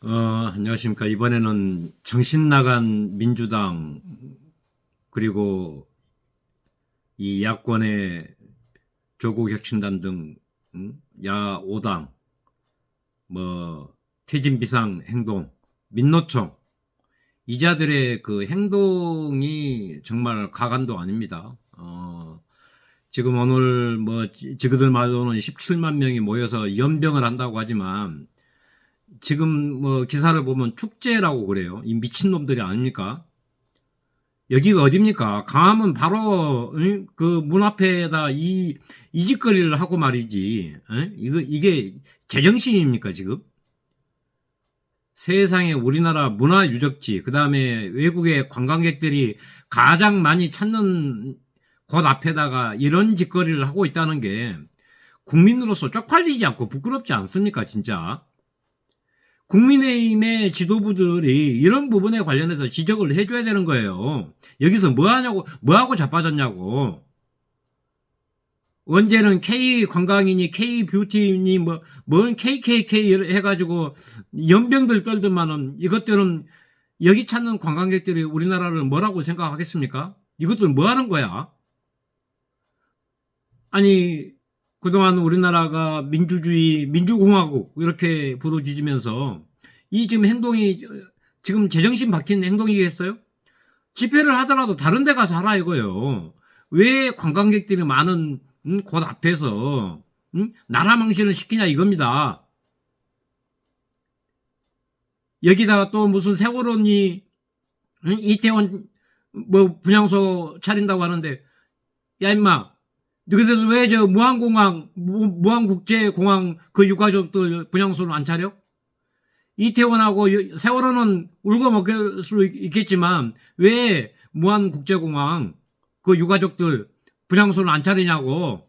어, 안녕하십니까. 이번에는 정신 나간 민주당, 그리고 이 야권의 조국 혁신단 등, 음, 야 5당, 뭐, 퇴진 비상 행동, 민노총, 이자들의 그 행동이 정말 가관도 아닙니다. 어, 지금 오늘 뭐, 지- 지그들 말로는 17만 명이 모여서 연병을 한다고 하지만, 지금 뭐 기사를 보면 축제라고 그래요. 이 미친놈들이 아닙니까? 여기가 어딥니까? 강화문 바로 그 문 앞에다 이 이짓거리를 하고 말이지. 에? 이거 이게 제정신입니까 지금? 세상에 우리나라 문화 유적지, 그 다음에 외국의 관광객들이 가장 많이 찾는 곳 앞에다가 이런 짓거리를 하고 있다는 게 국민으로서 쪽팔리지 않고 부끄럽지 않습니까, 진짜? 국민의힘의 지도부들이 이런 부분에 관련해서 지적을 해줘야 되는 거예요. 여기서 뭐 하냐고, 뭐 하고 자빠졌냐고. 언제는 K 관광이니 K 뷰티니 뭐, 뭔 KKK 해가지고 연병들 떨더만은 이것들은 여기 찾는 관광객들이 우리나라를 뭐라고 생각하겠습니까? 이것들 뭐 하는 거야? 아니, 그동안 우리나라가 민주주의, 민주공화국 이렇게 부르짖으면서 이 지금 행동이 지금 제정신 박힌 행동이겠어요? 집회를 하더라도 다른 데 가서 하라 이거예요. 왜 관광객들이 많은 음, 곳 앞에서 음? 나라 망신을 시키냐 이겁니다. 여기다가 또 무슨 세월호니 응? 이태원 뭐 분향소 차린다고 하는데 야 임마 너희들 왜 저 무한공항 무- 무한국제공항 그 유가족들 분향소를 안 차려? 이태원하고 여- 세월호는 울고 먹을 수 있- 있겠지만 왜 무한국제공항 그 유가족들 분향소를 안 차리냐고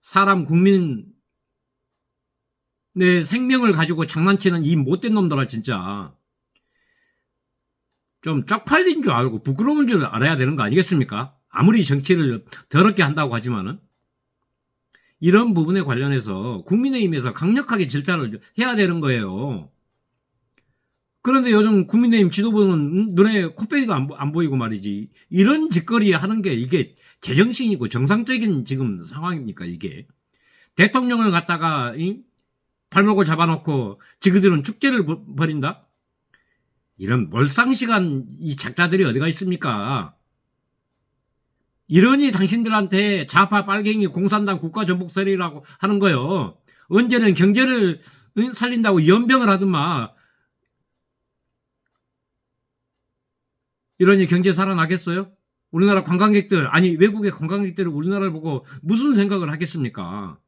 사람 국민 내 생명을 가지고 장난치는 이 못된 놈들아 진짜 좀 쪽팔린 줄 알고 부끄러운 줄 알아야 되는 거 아니겠습니까? 아무리 정치를 더럽게 한다고 하지만은 이런 부분에 관련해서 국민의힘에서 강력하게 질타를 해야 되는 거예요. 그런데 요즘 국민의힘 지도부는 음, 눈에 코빼기도 안, 보- 안 보이고 말이지. 이런 짓거리 하는 게 이게 제정신이고 정상적인 지금 상황입니까, 이게. 대통령을 갖다가, 이? 발목을 잡아놓고 지그들은 축제를 벌- 벌인다? 이런 몰상시간 이 작자들이 어디가 있습니까? 이러니 당신들한테 좌파 빨갱이 공산당 국가전복설이라고 하는 거요. 언제는 경제를 응, 살린다고 연병을 하더만 이러니 경제 살아나겠어요? 우리나라 관광객들 아니 외국의 관광객들이 우리나라를 보고 무슨 생각을 하겠습니까?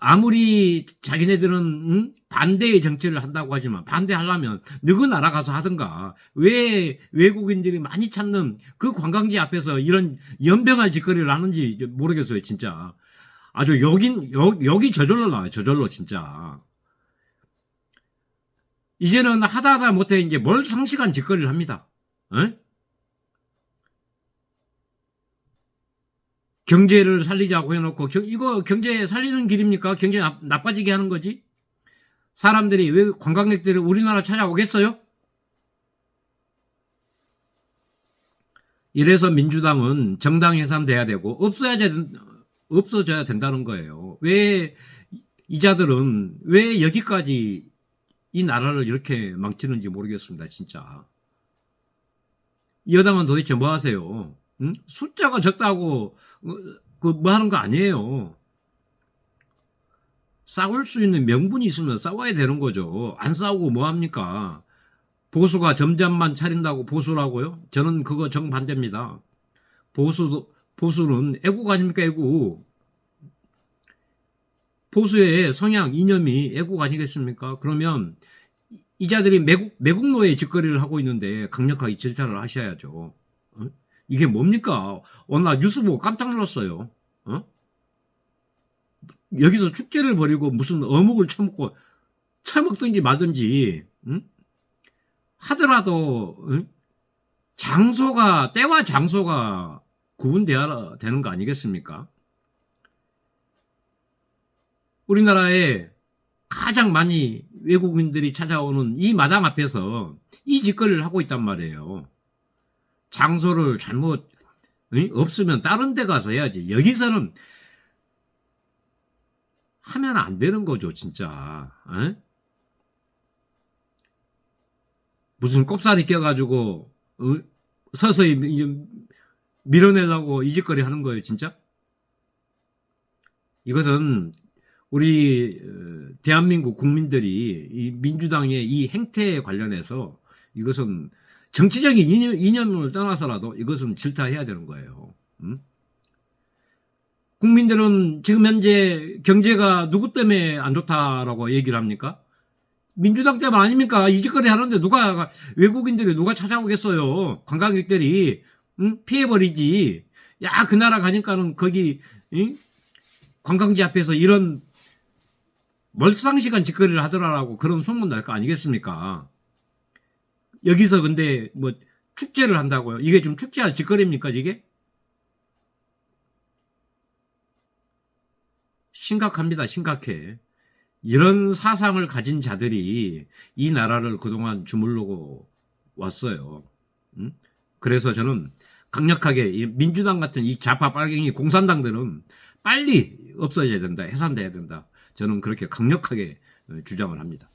아무리 자기네들은 응? 반대의 정치를 한다고 하지만 반대하려면 너그 나라 가서 하든가 왜 외국인들이 많이 찾는 그 관광지 앞에서 이런 연병할 짓거리를 하는지 모르겠어요 진짜 아주 여긴 여, 여기 저절로 나와요 저절로 진짜 이제는 하다 하다 못해 이제 뭘 상식한 짓거리를 합니다 에? 경제를 살리자고 해놓고 경- 이거 경제 살리는 길입니까? 경제 나, 나빠지게 하는 거지? 사람들이 왜 관광객들이 우리나라 찾아오겠어요? 이래서 민주당은 정당 해산돼야 되고 없어야 된, 없어져야 된다는 거예요. 왜 이자들은 왜 여기까지 이 나라를 이렇게 망치는지 모르겠습니다. 진짜. 이 여당은 도대체 뭐 하세요? 응? 숫자가 적다고 그 뭐 하는 거 아니에요. 싸울 수 있는 명분이 있으면 싸워야 되는 거죠. 안 싸우고 뭐 합니까? 보수가 점점만 차린다고 보수라고요? 저는 그거 정반대입니다. 보수 보수는 애국 아닙니까 애국? 보수의 성향 이념이 애국 아니겠습니까? 그러면 이자들이 매국 매국노예 짓거리를 하고 있는데 강력하게 질타를 하셔야죠. 어? 이게 뭡니까? 오늘 나 뉴스 보고 깜짝 놀랐어요. 어? 여기서 축제를 벌이고 무슨 어묵을 처먹고 처먹든지 말든지 응? 하더라도 응? 장소가 때와 장소가 구분되어야 되는 거 아니겠습니까? 우리나라에 가장 많이 외국인들이 찾아오는 이 마당 앞에서 이 짓거리를 하고 있단 말이에요. 장소를 잘못 응? 없으면 다른 데 가서 해야지. 여기서는 하면 안 되는 거죠, 진짜. 에? 무슨 꼽사리 껴가지고 어? 서서히 미- 밀어내려고 이 짓거리 하는 거예요, 진짜? 이것은 우리 어, 대한민국 국민들이 이 민주당의 이 행태에 관련해서 이것은 정치적인 이념, 이념을 떠나서라도 이것은 질타해야 되는 거예요. 음? 국민들은 지금 현재 경제가 누구 때문에 안 좋다라고 얘기를 합니까? 민주당 때문 아닙니까? 이 짓거리 하는데 누가 외국인들이 누가 찾아오겠어요? 관광객들이 응? 피해버리지. 야 그 나라 가니까는 거기 응? 관광지 앞에서 이런 멀상시간 짓거리를 하더라라고 그런 소문 날 거 아니겠습니까? 여기서 근데 뭐 축제를 한다고요? 이게 좀 축제할 짓거리입니까 이게? 심각합니다 심각해. 이런 사상을 가진 자들이 이 나라를 그동안 주물르고 왔어요. 음? 그래서 저는 강력하게 이 민주당 같은 이 좌파 빨갱이 공산당들은 빨리 없어져야 된다, 해산돼야 된다. 저는 그렇게 강력하게 어, 주장을 합니다.